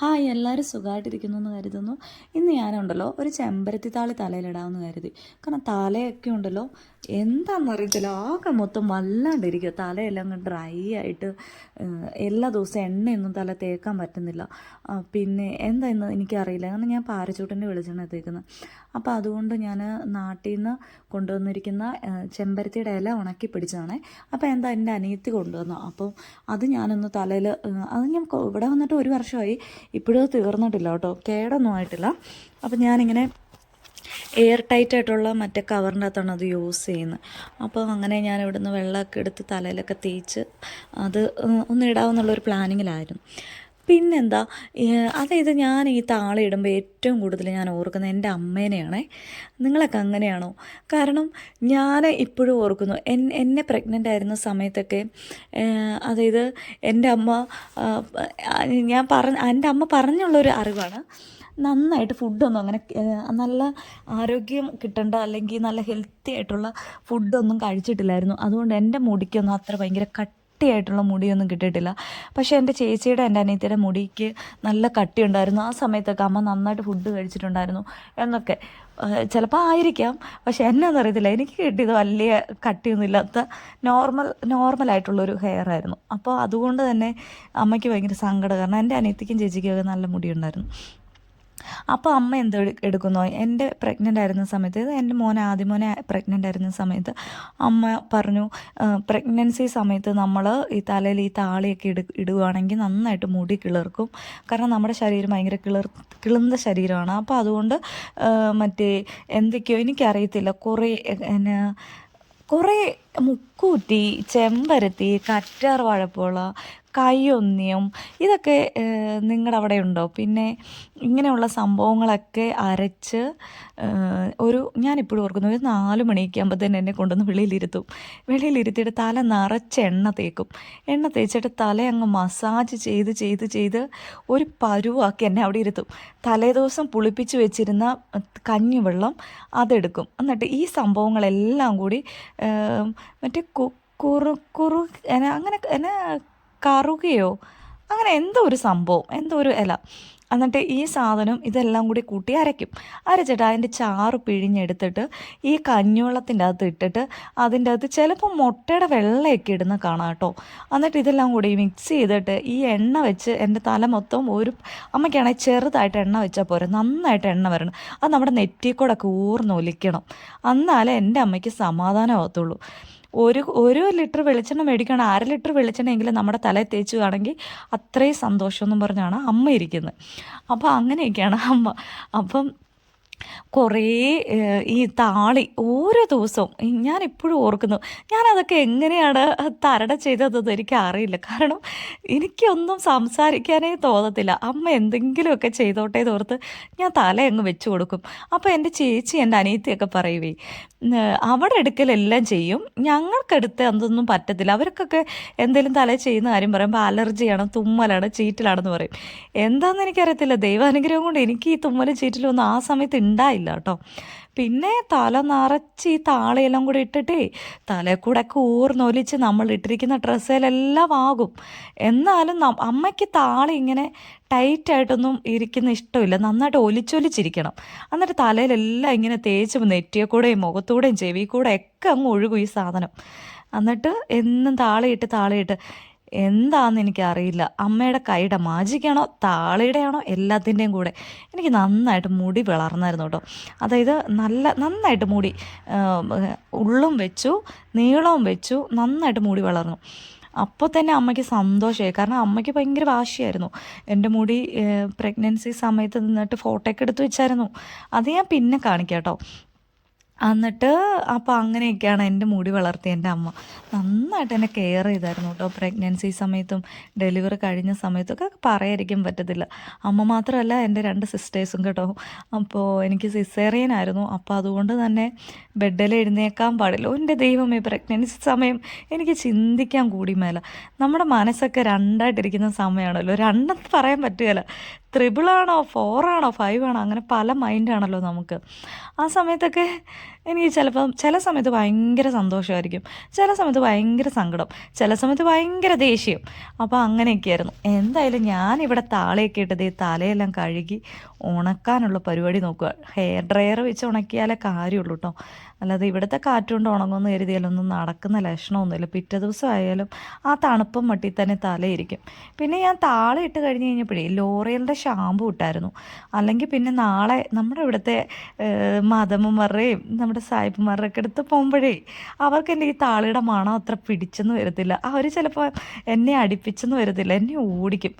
Hi എല്ലാവരും സുഖമായിട്ടിരിക്കുന്നു എന്ന് കരുതുന്നു. ഇന്ന് ഞാനുണ്ടല്ലോ ഒരു ചെമ്പരത്തി താളി തലയിലിടാമെന്ന് കരുതി. കാരണം തലയൊക്കെ ഉണ്ടല്ലോ എന്താണെന്നറിയത്തില്ല ആകെ മൊത്തം വല്ലാണ്ടിരിക്കുക തലയെല്ലാം അങ്ങ് ഡ്രൈ ആയിട്ട് എല്ലാ ദിവസവും എണ്ണയൊന്നും തല തേക്കാൻ പറ്റുന്നില്ല. പിന്നെ എന്താ ഇന്ന് എനിക്കറിയില്ല. കാരണം ഞാൻ പാരച്ചൂട്ടിന്റെ വെളിച്ചെണ്ണ തേക്കുന്നത് അപ്പോൾ അതുകൊണ്ട് ഞാൻ നാട്ടിൽ നിന്ന് കൊണ്ടുവന്നിരിക്കുന്ന ചെമ്പരത്തിയുടെ ഇല ഉണക്കി പിടിച്ചതാണേ. അപ്പോൾ എന്താ എന്റെ അനിയത്തി കൊണ്ടുവന്നു അപ്പോൾ അത് ഞാനൊന്ന് തലയിൽ അത് ഞാൻ ഇവിടെ വന്നിട്ട് ഒരു വർഷമായി. ഇപ്പോഴും തീർന്നിട്ടില്ല കേട്ടോ. കേടൊന്നും ആയിട്ടില്ല. അപ്പം ഞാനിങ്ങനെ എയർ ടൈറ്റ് ആയിട്ടുള്ള മറ്റേ കവറിന്റെ അകത്താണ് അത് യൂസ് ചെയ്യുന്നത് അപ്പോൾ അങ്ങനെ ഞാൻ ഇവിടുന്ന് വെള്ളമൊക്കെ എടുത്ത് തലയിലൊക്കെ തേച്ച് അത് ഒന്ന് ഇടാവുന്നുള്ളൊരു പ്ലാനിങ്ങിലായിരുന്നു പിന്നെന്താ അതായത് ഞാൻ ഈ താളയിടുമ്പോൾ ഏറ്റവും കൂടുതൽ ഞാൻ ഓർക്കുന്നത് എന്റെ അമ്മേനെയാണേ. നിങ്ങളൊക്കെ അങ്ങനെയാണോ? കാരണം ഞാൻ ഇപ്പോഴും ഓർക്കുന്നു എന്നെ പ്രഗ്നന്റ് ആയിരുന്ന സമയത്തൊക്കെ അതായത് എന്റെ അമ്മ ഞാൻ പറഞ്ഞ എന്റെ അമ്മ പറഞ്ഞുള്ളൊരു അറിവാണ്. നന്നായിട്ട് ഫുഡൊന്നും അങ്ങനെ നല്ല ആരോഗ്യം കിട്ടേണ്ട അല്ലെങ്കിൽ നല്ല ഹെൽത്തി ആയിട്ടുള്ള ഫുഡൊന്നും കഴിച്ചിട്ടില്ലായിരുന്നു. അതുകൊണ്ട് എന്റെ മുടിക്കൊന്നും അത്ര ഭയങ്കര കട്ടിയായിട്ടുള്ള മുടിയൊന്നും കിട്ടിയിട്ടില്ല. പക്ഷേ എന്റെ ചേച്ചിയുടെ എന്റെ അനിയത്തിയുടെ മുടിക്ക് നല്ല കട്ടി ഉണ്ടായിരുന്നു ആ സമയത്തൊക്കെ അമ്മ നന്നായിട്ട് ഫുഡ് കഴിച്ചിട്ടുണ്ടായിരുന്നു എന്നൊക്കെ. ചിലപ്പോൾ ആയിരിക്കാം. പക്ഷെ എന്നാന്ന് അറിയത്തില്ല. എനിക്ക് കിട്ടിയത് വലിയ കട്ടിയൊന്നും ഇല്ലാത്ത നോർമൽ നോർമലായിട്ടുള്ളൊരു ഹെയർ ആയിരുന്നു. അപ്പോൾ അതുകൊണ്ട് തന്നെ അമ്മയ്ക്ക് ഭയങ്കര സങ്കടം. കാരണം എന്റെ അനിയത്തിക്കും ചേച്ചിക്കും ഒക്കെ നല്ല മുടി ഉണ്ടായിരുന്നു അപ്പോൾ അമ്മ എന്ത് എടു- എടുക്കുന്നു? എന്റെ പ്രഗ്നന്റ് ആയിരുന്ന സമയത്ത് എന്റെ മോൻ ആദ്യ മോനെ പ്രഗ്നന്റ് ആയിരുന്ന സമയത്ത് അമ്മ പറഞ്ഞു പ്രഗ്നൻസി സമയത്ത് നമ്മൾ ഈ തലയിൽ ഈ താളിയൊക്കെ ഇട ഇടുകയാണെങ്കിൽ നന്നായിട്ട് മുടി കിളിർക്കും. കാരണം നമ്മുടെ ശരീരം ഭയങ്കര കിളിർ കിളുന്ന ശരീരമാണ്. അപ്പോൾ അതുകൊണ്ട് മറ്റേ എന്തൊക്കെയോ എനിക്കറിയത്തില്ല. കുറേ എന്നാ കുറേ മുക്കൂറ്റി ചെമ്പരത്തി കറ്റാർ വാഴപ്പോള കയ്യൊന്നിയും ഇതൊക്കെ നിങ്ങളുടെ അവിടെ ഉണ്ടോ പിന്നെ ഇങ്ങനെയുള്ള സംഭവങ്ങളൊക്കെ അരച്ച് ഒരു ഞാനിപ്പോഴും ഓർക്കുന്നു ഒരു നാല് മണിയൊക്കെ ആകുമ്പോൾ തന്നെ എന്നെ കൊണ്ടുവന്ന് വെളിയിലിരുത്തും. വെളിയിലിരുത്തിയിട്ട് തല നിറച്ച് എണ്ണ തേക്കും. എണ്ണ തേച്ചിട്ട് തല അങ്ങ് മസാജ് ചെയ്ത് ചെയ്ത് ചെയ്ത് ഒരു പരുവാക്കി എന്നെ അവിടെ ഇരുത്തും. തലേദിവസം പുളിപ്പിച്ച് വെച്ചിരുന്ന കഞ്ഞിവെള്ളം അതെടുക്കും. എന്നിട്ട് ഈ സംഭവങ്ങളെല്ലാം കൂടി മറ്റേ കുറു അങ്ങനെ എന്നെ കറുകയോ അങ്ങനെ എന്തോ ഒരു സംഭവം എന്തോ ഒരു ഇല. എന്നിട്ട് ഈ സാധനം ഇതെല്ലാം കൂടി കൂട്ടി അരയ്ക്കും. അരച്ചിട്ട് അതിന്റെ ചാറ് പിഴിഞ്ഞെടുത്തിട്ട് ഈ കഞ്ഞിവെള്ളത്തിന്റെ അകത്ത് ഇട്ടിട്ട് അതിന്റെ അകത്ത് ചിലപ്പോൾ മുട്ടയുടെ വെള്ളയൊക്കെ ഇടുന്ന കാണാം കേട്ടോ. എന്നിട്ട് ഇതെല്ലാം കൂടി മിക്സ് ചെയ്തിട്ട് ഈ എണ്ണ വെച്ച് എന്റെ തല മൊത്തം ഒരു അമ്മയ്ക്കാണെങ്കിൽ ചെറുതായിട്ട് എണ്ണ വെച്ചാൽ പോരെ നന്നായിട്ട് എണ്ണ വരണം. അത് നമ്മുടെ നെറ്റിക്കൂടെ കൂടെ ഒലിക്കണം. എന്നാലേ എന്റെ അമ്മയ്ക്ക് സമാധാനമാകത്തുള്ളൂ ഒരു ഒരു ലിറ്റർ വെളിച്ചെണ്ണ മേടിക്കണം അര ലിറ്റർ വെളിച്ചെണ്ണയെങ്കിലും നമ്മുടെ തലയിൽ തേച്ചുകയാണെങ്കിൽ അത്രയും സന്തോഷം എന്നും പറഞ്ഞാണ് അമ്മ ഇരിക്കുന്നത്. അപ്പോൾ അങ്ങനെയൊക്കെയാണ് അമ്മ. അപ്പം കുറേ ഈ താളി ഓരോ ദിവസവും ഞാൻ ഇപ്പോഴും ഓർക്കുന്നു. ഞാനതൊക്കെ എങ്ങനെയാണ് തരട ചെയ്തതെന്ന് എനിക്ക് അറിയില്ല കാരണം എനിക്കൊന്നും സംസാരിക്കാനേ തോന്നത്തില്ല. അമ്മ എന്തെങ്കിലുമൊക്കെ ചെയ്തോട്ടേ തോർത്ത് ഞാൻ തല അങ്ങ് വെച്ചു കൊടുക്കും. അപ്പോൾ എന്റെ ചേച്ചി എന്റെ അനിയത്തിയൊക്കെ പറയുവേ അവിടെ എടുക്കലെല്ലാം ചെയ്യും. ഞങ്ങൾക്കെടുത്ത് അതൊന്നും പറ്റത്തില്ല. അവർക്കൊക്കെ എന്തെങ്കിലും തല ചെയ്യുന്ന കാര്യം പറയുമ്പോൾ അലർജിയാണ് തുമ്മലാണ് ചീറ്റലാണെന്ന് പറയും. എന്താണെന്ന് എനിക്കറിയത്തില്ല. ദൈവാനുഗ്രഹം കൊണ്ട് എനിക്ക് ഈ തുമ്മലും ചീറ്റലും ഒന്നും ആ സമയത്ത് ഉണ്ടായില്ല കേട്ടോ. പിന്നെ തല നിറച്ച് ഈ താളയെല്ലാം കൂടി ഇട്ടിട്ടേ തലയിൽ കൂടെ ഒക്കെ ഊർന്നൊലിച്ച് നമ്മൾ ഇട്ടിരിക്കുന്ന ഡ്രസ്സിലെല്ലാം ആകും. എന്നാലും അമ്മയ്ക്ക് താളി ഇങ്ങനെ ടൈറ്റായിട്ടൊന്നും ഇരിക്കുന്ന ഇഷ്ടമില്ല. നന്നായിട്ട് ഒലിച്ചൊലിച്ചിരിക്കണം. എന്നിട്ട് തലയിലെല്ലാം ഇങ്ങനെ തേച്ച് നെറ്റിയെ കൂടെയും മുഖത്തൂടെയും ചെവി കൂടെ ഒക്കെ അങ്ങ് ഒഴുകും ഈ സാധനം. എന്നിട്ട് എന്നും താളിയിട്ട് താളിയിട്ട്. എന്താണെന്ന് എനിക്കറിയില്ല. അമ്മയുടെ കൈയുടെ മാജിക്കാണോ താളിയുടെ ആണോ എല്ലാത്തിന്റെയും കൂടെ. എനിക്ക് നന്നായിട്ട് മുടി വിളർന്നായിരുന്നു കേട്ടോ. അതായത് നല്ല നന്നായിട്ട് മുടി ഉള്ളും വെച്ചു നീളവും വെച്ചു നന്നായിട്ട് മുടി വളർന്നു. അപ്പോൾ തന്നെ അമ്മയ്ക്ക് സന്തോഷമായി. കാരണം അമ്മയ്ക്ക് ഭയങ്കര വാശിയായിരുന്നു. എന്റെ മുടി പ്രഗ്നൻസി സമയത്ത് നിന്നിട്ട് ഫോട്ടോ ഒക്കെ എടുത്ത് വെച്ചായിരുന്നു. അത് ഞാൻ പിന്നെ കാണിക്കാം കേട്ടോ. എന്നിട്ട് അപ്പോൾ അങ്ങനെയൊക്കെയാണ് എന്റെ മുടി വളർത്തിയ എന്റെ അമ്മ. നന്നായിട്ട് എന്നെ കെയർ ചെയ്തായിരുന്നു കേട്ടോ പ്രഗ്നൻസി സമയത്തും ഡെലിവറി കഴിഞ്ഞ സമയത്തൊക്കെ പറയായിരിക്കും പറ്റത്തില്ല. അമ്മ മാത്രമല്ല എന്റെ രണ്ട് സിസ്റ്റേഴ്സും കേട്ടോ. അപ്പോൾ എനിക്ക് സിസേറിയൻ ആയിരുന്നു. അപ്പോൾ അതുകൊണ്ട് തന്നെ ബെഡിൽ എഴുന്നേക്കാൻ പാടില്ല. എന്റെ ദൈവമേ പ്രഗ്നൻസി സമയം എനിക്ക് ചിന്തിക്കാൻ കൂടി മേല. നമ്മുടെ മനസ്സൊക്കെ രണ്ടായിട്ടിരിക്കുന്ന സമയമാണല്ലോ. രണ്ടെന്ന് പറയാൻ പറ്റുകയില്ല ത്രിബിളാണോ ഫോറാണോ ഫൈവ് ആണോ അങ്ങനെ പല മൈൻഡാണല്ലോ നമുക്ക്. ആ സമയത്തൊക്കെ എനിക്ക് ചിലപ്പം ചില സമയത്ത് ഭയങ്കര സന്തോഷമായിരിക്കും. ചില സമയത്ത് ഭയങ്കര സങ്കടം. ചില സമയത്ത് ഭയങ്കര ദേഷ്യം. അപ്പോൾ അങ്ങനെയൊക്കെയായിരുന്നു. എന്തായാലും ഞാനിവിടെ താളയൊക്കെ ഇട്ടത് ഈ തലയെല്ലാം കഴുകി ഉണക്കാനുള്ള പരിപാടി നോക്കുക. ഹെയർ ഡ്രയർ വെച്ച് ഉണക്കിയാലേ കാര്യമുള്ളൂ കേട്ടോ അല്ലാതെ ഇവിടുത്തെ കാറ്റുകൊണ്ട് ഉണങ്ങുമെന്ന് കരുതിയാലൊന്നും നടക്കുന്ന ലക്ഷണമൊന്നുമില്ല. പിറ്റേ ദിവസം ആയാലും ആ തണുപ്പം മട്ടി തന്നെ തലയിരിക്കും. പിന്നെ ഞാൻ താള ഇട്ട് കഴിഞ്ഞ് കഴിഞ്ഞപ്പോഴേ ലോറിയലിന്റെ ഷാമ്പു ഇട്ടായിരുന്നു. അല്ലെങ്കിൽ പിന്നെ നാളെ നമ്മുടെ ഇവിടുത്തെ മദമ്മമാരുടെയും നമ്മുടെ സായിപ്പുമാരുടെ ഒക്കെ അടുത്ത് പോകുമ്പോഴേ അവർക്ക് എന്റെ ഈ താളിയുടെ മണം അത്ര പിടിച്ചെന്ന് വരത്തില്ല. അവർ ചിലപ്പോൾ എന്നെ അടിപ്പിച്ചെന്ന് വരത്തില്ല. എന്നെ ഓടിക്കും.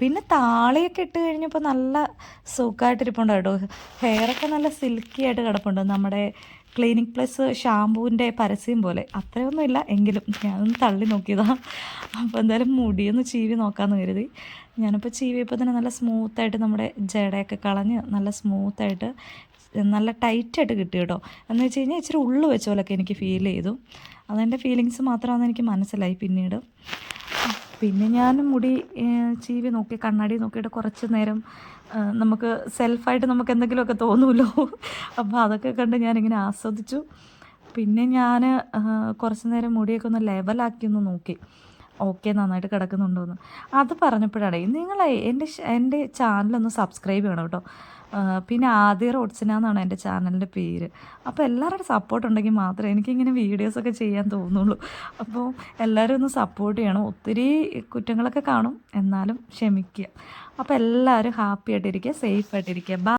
പിന്നെ താളിയൊക്കെ ഇട്ട് കഴിഞ്ഞപ്പോൾ നല്ല സുഖമായിട്ടിരിപ്പുണ്ട് കേട്ടോ. ഹെയറൊക്കെ നല്ല സിൽക്കി ആയിട്ട് കിടപ്പുണ്ട്. നമ്മുടെ ക്ലീനിങ് പ്ലസ് ഷാമ്പൂവിന്റെ പരസ്യം പോലെ. അത്രയൊന്നുമില്ല എങ്കിലും ഞാനൊന്ന് തള്ളി നോക്കിയതാണ് അപ്പോൾ എന്തായാലും മുടിയൊന്ന് ചീവി നോക്കാമെന്ന് കരുതി. ഞാനിപ്പോൾ ചീവിയപ്പോൾ തന്നെ നല്ല സ്മൂത്തായിട്ട് നമ്മുടെ ജടയൊക്കെ കളഞ്ഞ് നല്ല സ്മൂത്തായിട്ട് നല്ല ടൈറ്റായിട്ട് കിട്ടി കേട്ടോ. എന്ന് വെച്ച് കഴിഞ്ഞാൽ ഇച്ചിരി ഉള്ളു വെച്ച പോലൊക്കെ എനിക്ക് ഫീൽ ചെയ്തു. അതെന്റെ ഫീലിങ്സ് മാത്രമാണെന്ന് എനിക്ക് മനസ്സിലായി പിന്നീട്. പിന്നെ ഞാൻ മുടി ചീവി നോക്കി കണ്ണാടി നോക്കിയിട്ട് കുറച്ച് നേരം നമുക്ക് സെൽഫായിട്ട് നമുക്ക് എന്തെങ്കിലുമൊക്കെ തോന്നുമല്ലോ അപ്പോൾ അതൊക്കെ കണ്ട് ഞാനിങ്ങനെ ആസ്വദിച്ചു. പിന്നെ ഞാൻ കുറച്ച് നേരം മുടിയൊക്കെ ഒന്ന് ലെവലാക്കി ഒന്ന് നോക്കി. ഓക്കെ നന്നായിട്ട് കിടക്കുന്നുണ്ടോ എന്ന് അത് പറഞ്ഞപ്പോഴാണ് നിങ്ങളെ എന്റെ എന്റെ ചാനലൊന്ന് സബ്സ്ക്രൈബ് ചെയ്യണം കേട്ടോ. പിന്നെ ആദ്യ റോഡ്സിന എന്നാണ് എന്റെ ചാനലിന്റെ പേര്. അപ്പോൾ എല്ലാവരുടെ സപ്പോർട്ട് ഉണ്ടെങ്കിൽ മാത്രമേ എനിക്കിങ്ങനെ വീഡിയോസൊക്കെ ചെയ്യാൻ തോന്നുള്ളൂ. അപ്പോൾ എല്ലാവരും ഒന്ന് സപ്പോർട്ട് ചെയ്യണം. ഒത്തിരി കുറ്റങ്ങളൊക്കെ കാണും. എന്നാലും ക്ഷമിക്കുക. അപ്പോൾ എല്ലാവരും ഹാപ്പി ആയിട്ടിരിക്കുക സേഫ് ആയിട്ടിരിക്കുക.